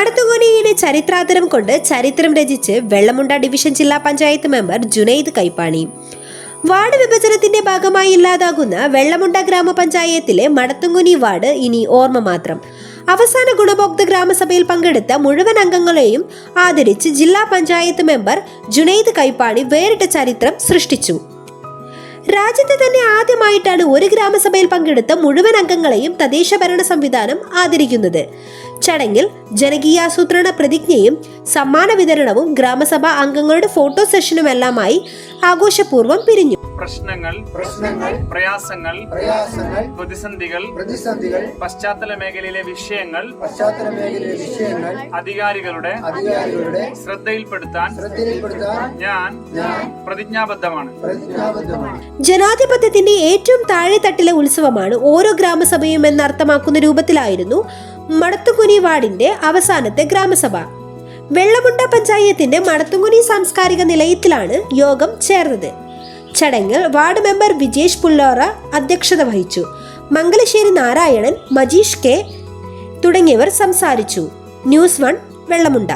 മടത്തുകുനിയുടെ ചരിത്രാതരം കൊണ്ട് ചരിത്രം രചിച്ച് വെള്ളമുണ്ട ഡിവിഷൻ ജില്ലാ പഞ്ചായത്ത് മെമ്പർ ജുനൈദ് കൈപ്പാണി. വാർഡ് വിഭജനത്തിന്റെ ഭാഗമായി ഇല്ലാതാകുന്ന വെള്ളമുണ്ട ഗ്രാമപഞ്ചായത്തിലെ മടത്തുംകുനി വാർഡ് ഇനി ഓർമ്മ മാത്രം. അവസാന ഗുണഭോക്തൃ ഗ്രാമസഭയിൽ പങ്കെടുത്ത മുഴുവൻ അംഗങ്ങളെയും ആദരിച്ച് ജില്ലാ പഞ്ചായത്ത് മെമ്പർ ജുനൈദ് കൈപ്പാണി വേറിട്ട ചരിത്രം സൃഷ്ടിച്ചു. രാജ്യത്ത് തന്നെ ആദ്യമായിട്ടാണ് ഒരു ഗ്രാമസഭയിൽ പങ്കെടുത്ത മുഴുവൻ അംഗങ്ങളെയും തദ്ദേശ ഭരണ സംവിധാനം ആദരിക്കുന്നത്. ചടങ്ങിൽ ജനകീയാസൂത്രണ പ്രതിജ്ഞയും സമ്മാന വിതരണവും ഗ്രാമസഭാ അംഗങ്ങളുടെ ഫോട്ടോ സെഷനുമെല്ലാമായി ആഘോഷപൂർവം പിരിഞ്ഞു. പ്രശ്നങ്ങൾ പ്രശ്നങ്ങൾ പ്രയാസങ്ങൾ പ്രയാസങ്ങൾ പ്രതിസന്ധികൾ പ്രതിസന്ധികൾ പശ്ചാത്തല മേഖലയിലെ വിഷയങ്ങൾ പശ്ചാത്തല മേഖലയിലെ വിഷയങ്ങൾ അധികാരികളുടെ അധികാരികളുടെ ശ്രദ്ധയിൽപ്പെടുത്താൻ ശ്രദ്ധയിൽപ്പെടുത്താൻ ഞാൻ പ്രതിജ്ഞാബദ്ധമാണ്. ജനാധിപത്യത്തിന്റെ ഏറ്റവും താഴെത്തട്ടിലെ ഉത്സവമാണ് ഓരോ ഗ്രാമസഭയും എന്നർത്ഥമാക്കുന്ന രൂപത്തിലായിരുന്നു മടത്തുകുനി വാർഡിന്റെ അവസാനത്തെ ഗ്രാമസഭ. വെള്ളമുണ്ട പഞ്ചായത്തിന്റെ മടത്തുകുനി സാംസ്കാരിക നിലയത്തിലാണ് യോഗം ചേർന്നത്. ചടങ്ങിൽ വാർഡ് മെമ്പർ വിജേഷ് പുല്ലോറ അധ്യക്ഷത വഹിച്ചു. മംഗലശ്ശേരി നാരായണൻ മജീഷ് കെ തുടങ്ങിയവർ സംസാരിച്ചു. News one Vellamunda.